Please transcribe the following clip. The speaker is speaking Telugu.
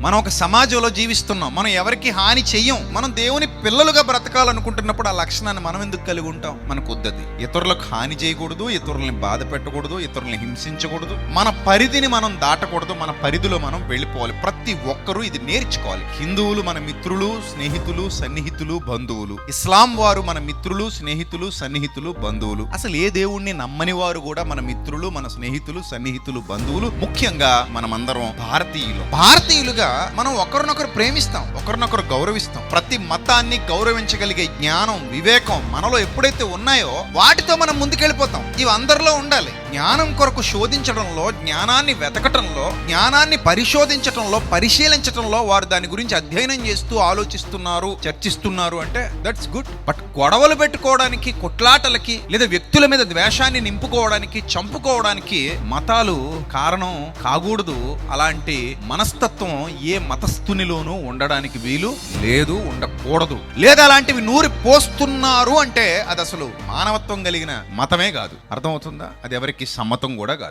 మనం ఒక సమాజంలో జీవిస్తున్నాం. మనం ఎవరికి హాని చెయ్యం. మనం దేవుని పిల్లలుగా బ్రతకాలనుకుంటున్నప్పుడు ఆ లక్షణాన్ని మనం ఎందుకు కలిగి ఉంటాం? మనకు వద్దది. ఇతరులకు హాని చేయకూడదు ఇతరులని బాధ పెట్టకూడదు ఇతరులని హింసించకూడదు. మన పరిధిని మనం దాటకూడదు మన పరిధిలో మనం వెళ్ళిపోవాలి. ప్రతి ఒక్కరూ ఇది నేర్చుకోవాలి. హిందువులు మన మిత్రులు స్నేహితులు సన్నిహితులు బంధువులు. ఇస్లాం వారు మన మిత్రులు స్నేహితులు సన్నిహితులు బంధువులు. అసలు ఏ దేవుణ్ణి నమ్మని వారు కూడా మన మిత్రులు మన స్నేహితులు సన్నిహితులు బంధువులు ముఖ్యంగా మనమందరం భారతీయులు. భారతీయులుగా మనం ఒకరినొకరు ప్రేమిస్తాం ఒకరినొకరు గౌరవిస్తాం. ప్రతి మతాన్ని గౌరవించగలిగే జ్ఞానం వివేకం మనలో ఎప్పుడైతే ఉన్నాయో వాటితో మనం ముందుకెళ్ళిపోతాం. ఇవి అందరిలో ఉండాలి. జ్ఞానం కొరకు శోధించడంలో జ్ఞానాన్ని వెతకటంలో జ్ఞానాన్ని పరిశోధించటంలో పరిశీలించటంలో వారు దాని గురించి అధ్యయనం చేస్తూ ఆలోచిస్తున్నారు చర్చిస్తున్నారు అంటే దట్స్ గుడ్ బట్ గొడవలు పెట్టుకోవడానికి కొట్లాటలకి లేదా వ్యక్తుల మీద ద్వేషాన్ని నింపుకోవడానికి చంపుకోవడానికి మతాలు కారణం కాకూడదు. అలాంటి మనస్తత్వం ఏ మతస్థునిలోనూ ఉండడానికి వీలు లేదు ఉండకూడదు. లేదా అలాంటివి నూరి పోస్తున్నారు అంటే అది అసలు మానవత్వం కలిగిన మతమే కాదు. అర్థమవుతుందా? అది ఎవరికి సమ్మతం కూడా కాదు.